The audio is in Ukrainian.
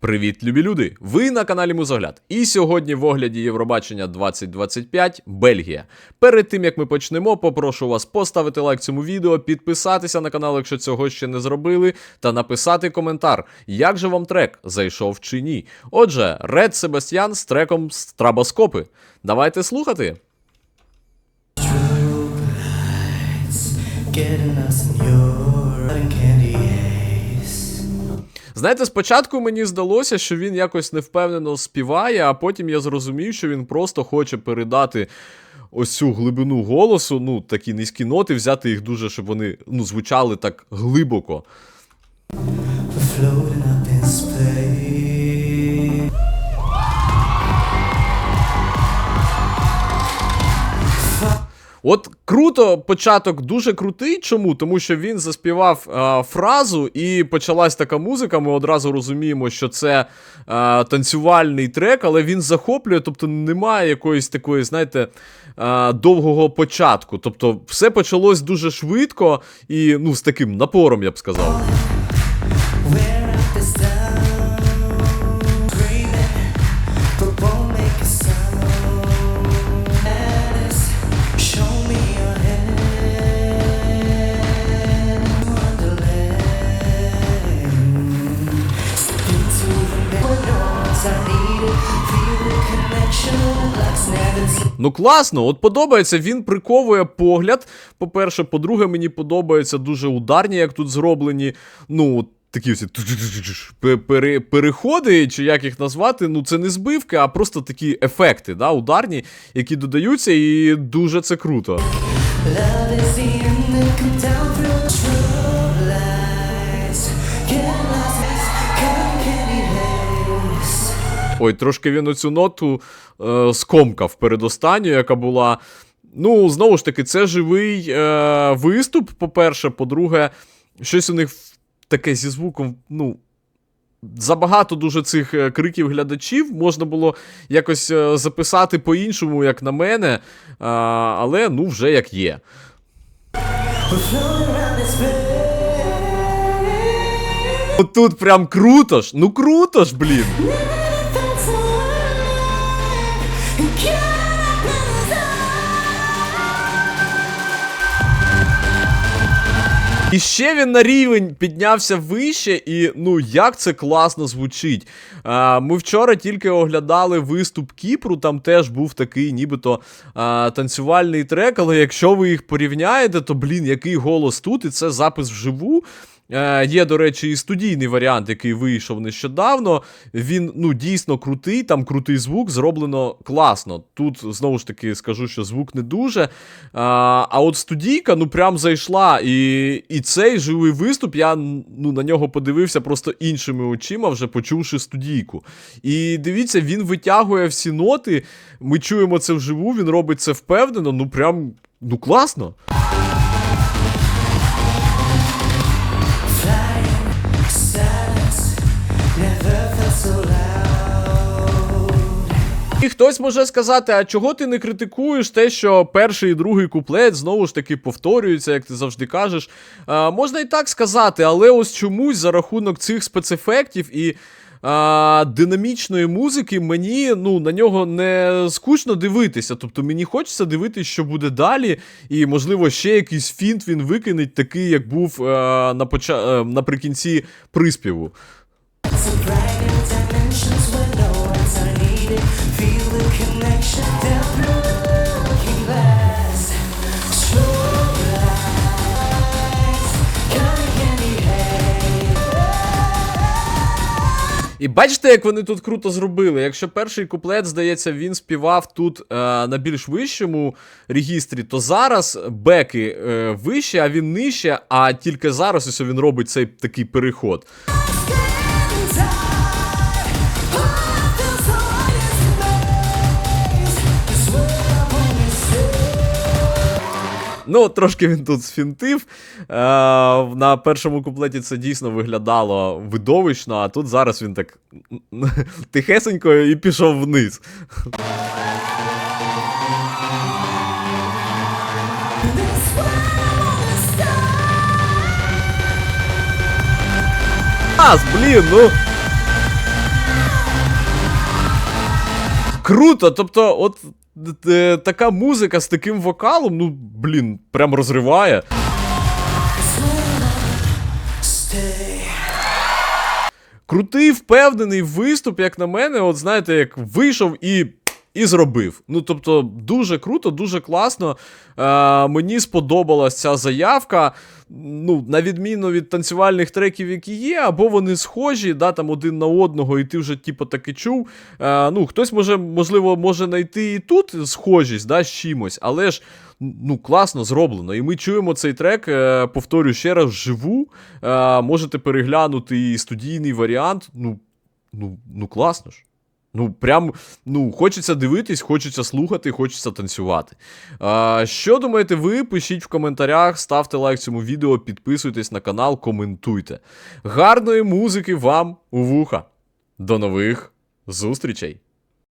Привіт, любі люди! Ви на каналі Музогляд. І сьогодні в огляді Євробачення 2025 Бельгія. Перед тим як ми почнемо, попрошу вас поставити лайк цьому відео, підписатися на канал, якщо цього ще не зробили, та написати коментар, як же вам трек зайшов чи ні. Отже, Ред Себастьян з треком Страбоскопи. Давайте слухати. Getting us in your candy. Знаєте, спочатку мені здалося, що він якось невпевнено співає, а потім я зрозумів, що він просто хоче передати ось цю глибину голосу, ну, такі низькі ноти, взяти їх дуже, щоб вони ну, звучали так глибоко. Floating up in space. От круто, початок дуже крутий. Чому? Тому що він заспівав е, фразу, і почалась така музика. Ми одразу розуміємо, що це е, танцювальний трек, але він захоплює, тобто немає якоїсь такої, знаєте, е, довгого початку. Тобто, все почалось дуже швидко і ну, з таким напором, я б сказав. Ну класно, от подобається, він приковує погляд. По-перше, по-друге, мені подобаються дуже ударні, як тут зроблені. Ну, такі всі переходи, чи як їх назвати, ну це не збивки, а просто такі ефекти, да, ударні, які додаються, і дуже це круто. Love is through the Ой, трошки він оцю ноту е, скомкав передостанню, яка була. Ну, знову ж таки, це живий е, виступ, по-перше. По-друге, щось у них таке зі звуком, ну. Забагато дуже цих е, криків глядачів можна було якось е, записати по-іншому, як на мене. А, але ну вже як є. We're floating around this space. От тут прям круто ж, ну круто ж, блін. І ще він на рівень піднявся вище, і ну як це класно звучить. Ми вчора тільки оглядали виступ Кіпру, там теж був такий, нібито танцювальний трек, але якщо ви їх порівняєте, то блін, який голос тут, і це запис вживу. Е, є, до речі, і студійний варіант, який вийшов нещодавно. Він ну дійсно крутий, там крутий звук, зроблено класно. Тут знову ж таки скажу, що звук не дуже. А, а от студійка ну прям зайшла. І, і цей живий виступ, я ну, на нього подивився просто іншими очима, вже почувши студійку. І дивіться, він витягує всі ноти. Ми чуємо це вживу, він робить це впевнено. Ну прям ну класно. Хтось може сказати, а чого ти не критикуєш те, що перший і другий куплет знову ж таки повторюються, як ти завжди кажеш. А, можна і так сказати, але ось чомусь за рахунок цих спецефектів і. А, динамічної музики мені ну на нього не скучно дивитися. Тобто мені хочеться дивитися, що буде далі, і можливо ще якийсь фінт він викинеть, такий, як був е, на поча... е, наприкінці приспіву. І бачите, як вони тут круто зробили. Якщо перший куплет, здається, він співав тут е, на більш вищому регістрі, то зараз беки е, вище, а він нижче, а тільки зараз ось він робить цей такий переход. Ну, трошки він тут сфінтив. Е, На першому куплеті це дійсно виглядало видовищно, а тут зараз він так тихесенько і пішов вниз. Ас, блін, ну. Круто, тобто, от така музика з таким вокалом, ну, блін, прям розриває. Крутий, впевнений виступ, як на мене, от знаєте, як вийшов і. І зробив. Ну, тобто, дуже круто, дуже класно. Е, мені сподобалась ця заявка. Ну, на відміну від танцювальних треків, які є, або вони схожі, да, там один на одного, і ти вже типу таки чув. Е, ну, хтось може, можливо, може знайти і тут схожість да, з чимось, але ж ну, класно зроблено. І ми чуємо цей трек, е, повторю ще раз, вживу. Е, можете переглянути і студійний варіант. Ну, ну, ну класно ж. Ну, прям, ну, хочеться дивитись, хочеться слухати, хочеться танцювати. А, що думаєте ви? Пишіть в коментарях, ставте лайк цьому відео, підписуйтесь на канал, коментуйте. Гарної музики вам у вуха. До нових зустрічей!